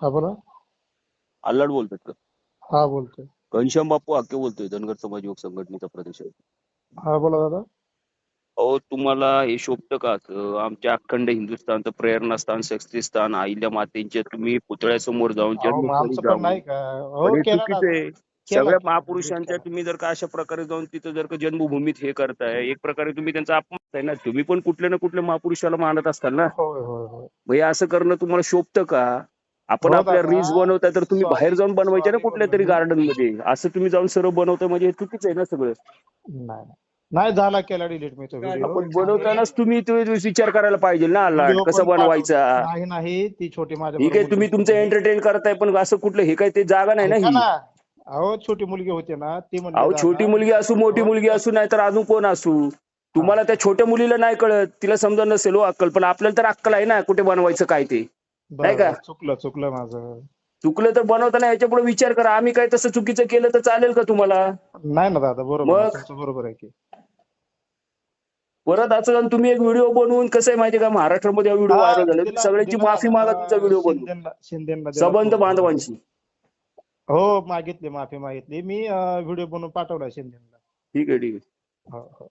हा बोला. आल्हाड बोलतात का? हा बोलतोय. घनश्याम बापू हाके बोलतोय धनगर समाज युवक संघटनेचा प्रदेश. आहे हा बोला दादा. अहो तुम्हाला हे शोभतं का? असं आमच्या अखंड हिंदुस्थानचं प्रेरणास्थान शक्तिस्थान अहिल्या मातेंच्या तुम्ही पुतळ्यासमोर जाऊन अहो, मग जन्मस्थळी आमचं पण जाऊन. नाही का? हो पण हे केलं ना. चुकीचं आहे. केलं, सगळ्या महापुरुषांच्या. तुम्ही जर का अशा प्रकारे जाऊन तिथं जर का जन्मभूमीत हे करताय एक प्रकारे तुम्ही त्यांचा अपमान आहे ना? तुम्ही पण कुठल्या ना कुठल्या महापुरुषाला मानत असताल ना? होय होय होय. मग हे असं करणं तुम्हाला शोभतं का? आपण हो आपल्या. रील्स बनवताय तर तुम्ही. बाहेर जाऊन बनवायचे ना कुठल्या तरी. गार्डनमध्ये. असं तुम्ही जाऊन सर्व बनवताय म्हणजे हे चुकीचं आहे ना सगळं? नाही झाला केला डिलीट मी तो व्हिडिओ आपण बनवतानाच तुम्ही तो विचार करायला पाहिजे ना व्हिडिओ कसं बनवायचा? नाही नाही ती छोटी माझ्या ठीक आहे तुम्ही. तुमचं एंटरटेन करताय पण असं कुठलं हे काय ते जागा नाही ना ही? अहो छोटी मुलगी होती ना ती अहो छोटी मुलगी असू मोठी मुलगी असू नाही तर अजून कोण असू? तुम्हाला त्या छोट्या मुलीला नाही कळत. तिला समजा नसेल हो अक्कल पण आपल्याला तर अक्कल आहे ना कुठे बनवायचं काय ते. नाही का? चुकलं चुकलं माझं. चुकलं तर बनवताना याच्यापुढे विचार करा. आम्ही काय तसं चुकीचं केलं तर चालेल का तुम्हाला? नाही ना दादा बरोबर आहे, मग? तुमचं बरोबर आहे की. परत असं जाऊन तुम्ही एक व्हिडिओ बनवून कसं आहे माहितीये का? महाराष्ट्रामध्ये व्हिडिओ व्हायरल झाले. सगळ्यांची माफी मागा तुमचा व्हिडिओ बनवून. दिला संबंध फोन. बांधवांची हो मागितली माफी मागितली. मी व्हिडिओ बनवून पाठवला शिंदेला. ठीक आहे ठीक आहे. हो हो.